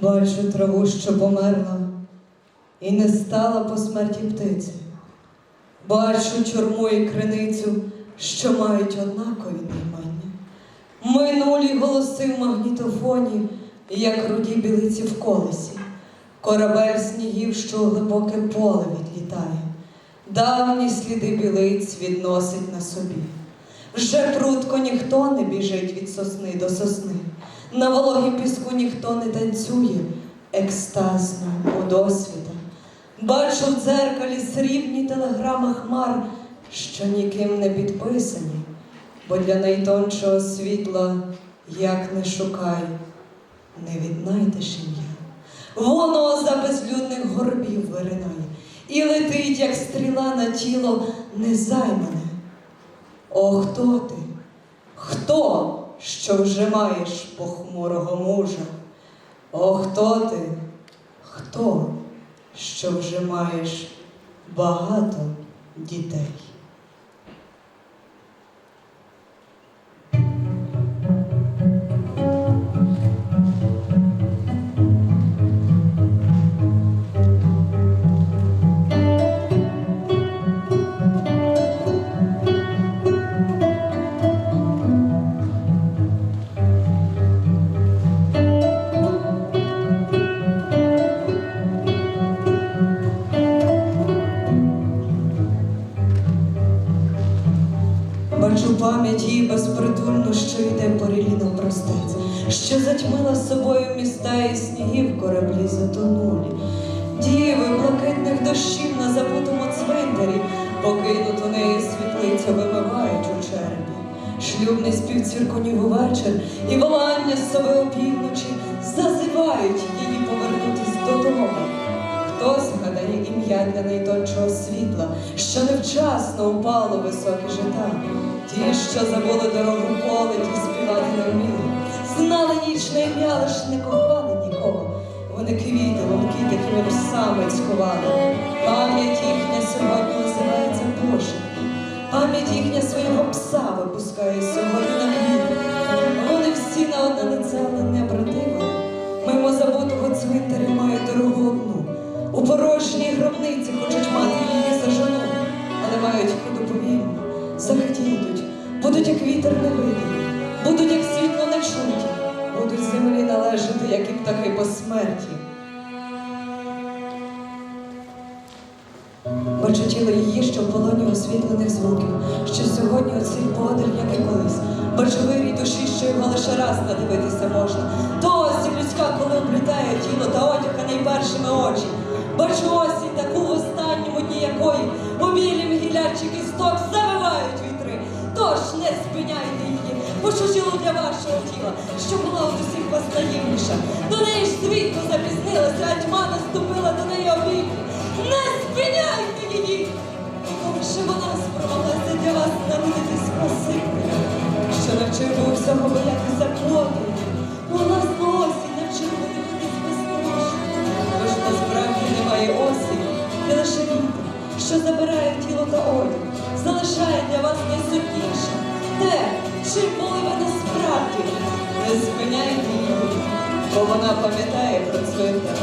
Бачу траву, що померла, і не стала по смерті птиці. Бачу чорму і криницю, що мають однакові наймання. Минулі голоси в магнітофоні, як руді білиці в колесі. Корабель снігів, що глибоке поле відлітає. Давні сліди білиць відносить на собі. Вже прутко ніхто не біжить від сосни до сосни. На вологім піску ніхто не танцює екстазно досвіта. Бачу в дзеркалі срібні телеграми хмар, що ніким не підписані, бо для найтоншого світла, як не шукай, не віднайдеш ім'я. Воно за безлюдних горбів виринає і летить, як стріла на тіло незаймане. О, хто ти? Хто, що вже маєш похмурого мужа? О, хто ти? Хто, що вже маєш багато дітей? Бачу пам'ять її безпритульну, що йде поріліно простець, що затьмила собою міста і снігів кораблі затонулі. Діви блакитних дощів на забутому цвинтарі, покинуту неї світлиця вимивають у черепі. Шлюбний спів цвіркунів увечір і волання сови опівночі зазивають її повернутись додому. Хто згадає ім'я для найтончого світла, що невчасно упало в високі жита, ті, що забули дорогу поле, ті співати не вміли, знали нічне ім'я, лиш не кохали нікого. Вони квіти, лунки такими псами сховали. Пам'ять їхня сьогодні називається Боже. Пам'ять їхня свого пса випускає сьогодні на квіти. Вони всі на одне лице, але не бративали. Мимо забутого цвинтаря мають дорогу одну. У порожній гробниці хочуть мати її за жену, але мають ходу повільно, захиті йдуть, будуть як вітер невидимий, будуть як світло не чуті, будуть землі належати, як і птахи по смерті. Бачу тіло її, що в полоні освітлених звуків, що сьогодні оцей подих, як і колись. Бачу вирій душі, що його лише раз надивитися можна. То осінь людська, коли облітає тіло та одяга найпершими очі. Бачу осінь таку в останньому дні якої у білім гілячі кісток завивають вітри. Тож не спиняйте її, пошужило для вашого тіла, що була от усіх вас наївніша. До неї ж світло запізнилося, а тьма наступила до неї обійми. Не спиняйте що забирає тіло та одяг, залишає для вас найсутніше. Те, чим були ви насправді. Не спиняйте її, бо вона пам'ятає про цвинтар.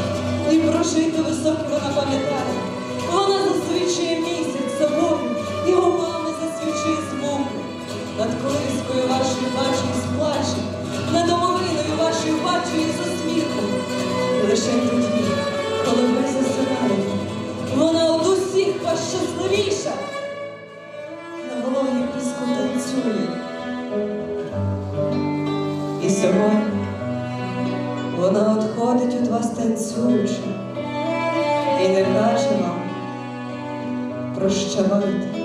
І про жити високе вона пам'ятає. Вона засвічує місяць собою, і губами засвічує звуки. Над колискою вашої бачить з плачем, над домовиною вашої бачу і за сміхом. І лише тоді, сьогодні вона відходить від вас танцюючи і не каже вам прощавайте.